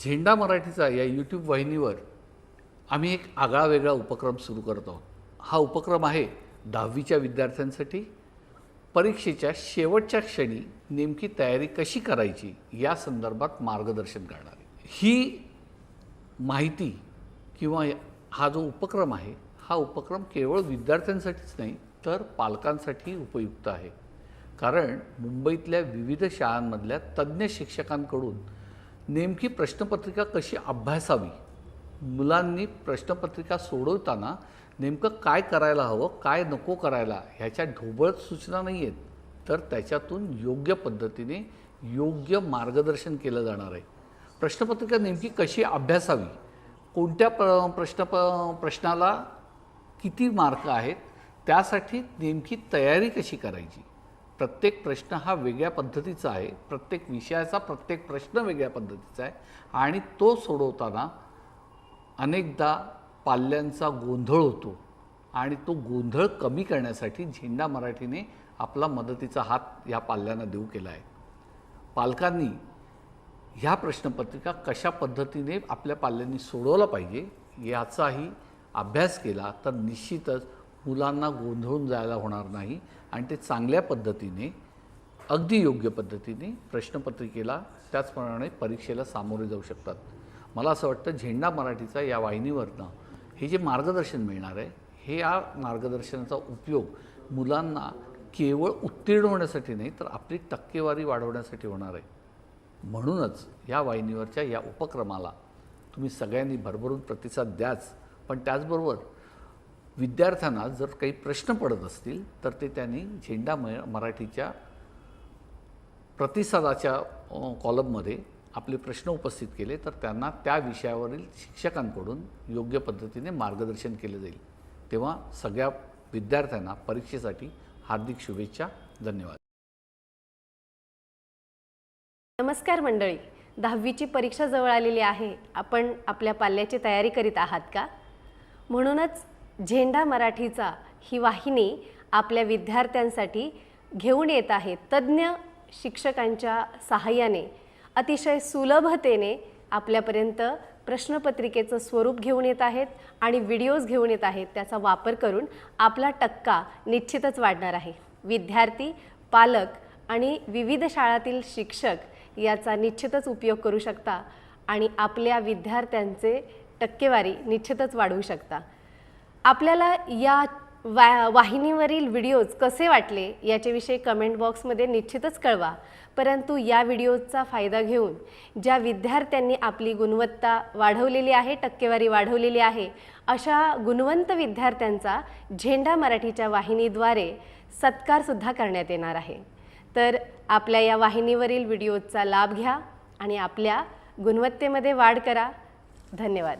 झेंडा मराठीचा या यूट्यूब वाहिनीवर आम्ही एक आगळा वेगळा उपक्रम सुरू करत. आहोत हा उपक्रम आहे दहावीच्या विद्यार्थ्यांसाठी. परीक्षेच्या शेवटच्या क्षणी नेमकी तयारी कशी करायची या संदर्भात मार्गदर्शन करणारे ही माहिती किंवा हा जो उपक्रम आहे हा उपक्रम केवळ विद्यार्थ्यांसाठीच नाही तर पालकांसाठी उपयुक्त आहे. कारण मुंबईतल्या विविध शाळांमधल्या तज्ज्ञ शिक्षकांकडून नेमकी प्रश्नपत्रिका कशी अभ्यासावी? मुलांनी प्रश्नपत्रिका सोडवताना नेमकं काय करायला हवं काय नको करायला ह्याच्या ढोबळत सूचना नाही आहेत तर त्याच्यातून योग्य पद्धतीने योग्य मार्गदर्शन केलं जाणार आहे. प्रश्नपत्रिका नेमकी कशी अभ्यासावी? कोणत्या प्र प्रश्न प प्रश्नाला किती मार्क आहेत? त्यासाठी नेमकी तयारी कशी करायची? प्रत्येक प्रश्न हा वेगळ्या पद्धतीचा आहे. प्रत्येक विषयाचा प्रत्येक प्रश्न वेगळ्या पद्धतीचा आहे. आणि तो सोडवताना अनेकदा पाल्यांचा गोंधळ होतो. आणि तो गोंधळ कमी करण्यासाठी झेंडा मराठीने आपला मदतीचा हात या पाल्यांना देऊ केला आहे. पालकांनी ह्या प्रश्नपत्रिका कशा पद्धतीने आपल्या पाल्यांनी सोडवला पाहिजे याचाही अभ्यास केला तर निश्चितच मुलांना गोंधळून जायला होणार नाही आणि ते चांगल्या पद्धतीने अगदी योग्य पद्धतीने प्रश्नपत्रिकेला त्याचप्रमाणे परीक्षेला सामोरे जाऊ शकतात. मला असं वाटतं झेंडा मराठीचा या वाहिनीवरनं हे जे मार्गदर्शन मिळणार आहे हे या मार्गदर्शनाचा उपयोग मुलांना केवळ उत्तीर्ण होण्यासाठी नाही तर आपली टक्केवारी वाढवण्यासाठी होणार आहे. म्हणूनच या वाहिनीवरच्या या उपक्रमाला तुम्ही सगळ्यांनी भरभरून प्रतिसाद द्याच. पण त्याचबरोबर विद्यार्थ्यांना जर काही प्रश्न पडत असतील तर ते त्यांनी झेंडा म मराठीच्या प्रतिसादाच्या कॉलममध्ये आपले प्रश्न उपस्थित केले तर त्यांना त्या विषयावरील शिक्षकांकडून योग्य पद्धतीने मार्गदर्शन केले जाईल. तेव्हा सगळ्या विद्यार्थ्यांना परीक्षेसाठी हार्दिक शुभेच्छा धन्यवाद. नमस्कार मंडळी. दहावीची परीक्षा जवळ आलेली आहे. आपण आपल्या पाल्याची तयारी करीत आहात का? म्हणूनच झेंडा मराठीचा ही वाहिनी आपल्या विद्यार्थ्यांसाठी घेऊन येत आहे. तज्ज्ञ शिक्षकांच्या सहाय्याने अतिशय सुलभतेने आपल्यापर्यंत प्रश्नपत्रिकेचं स्वरूप घेऊन येत आहेत आणि व्हिडिओज घेऊन येत आहेत. त्याचा वापर करून आपला टक्का निश्चितच वाढणार आहे. विद्यार्थी पालक आणि विविध शाळातील शिक्षक याचा निश्चितच उपयोग करू शकता आणि आपल्या विद्यार्थ्यांचे टक्केवारी निश्चितच वाढवू शकता. आपल्याला या वा वाहिनीवरील व्हिडिओज कसे वाटले याच्याविषयी कमेंट बॉक्समध्ये निश्चितच कळवा. परंतु या व्हिडिओजचा फायदा घेऊन ज्या विद्यार्थ्यांनी आपली गुणवत्ता वाढवलेली आहे टक्केवारी वाढवलेली आहे अशा गुणवंत विद्यार्थ्यांचा झेंडा मराठीच्या वाहिनीद्वारे सत्कारसुद्धा करण्यात येणार आहे. तर आपल्या या वाहिनीवरील व्हिडिओजचा लाभ घ्या आणि आपल्या गुणवत्तेमध्ये वाढ करा. धन्यवाद.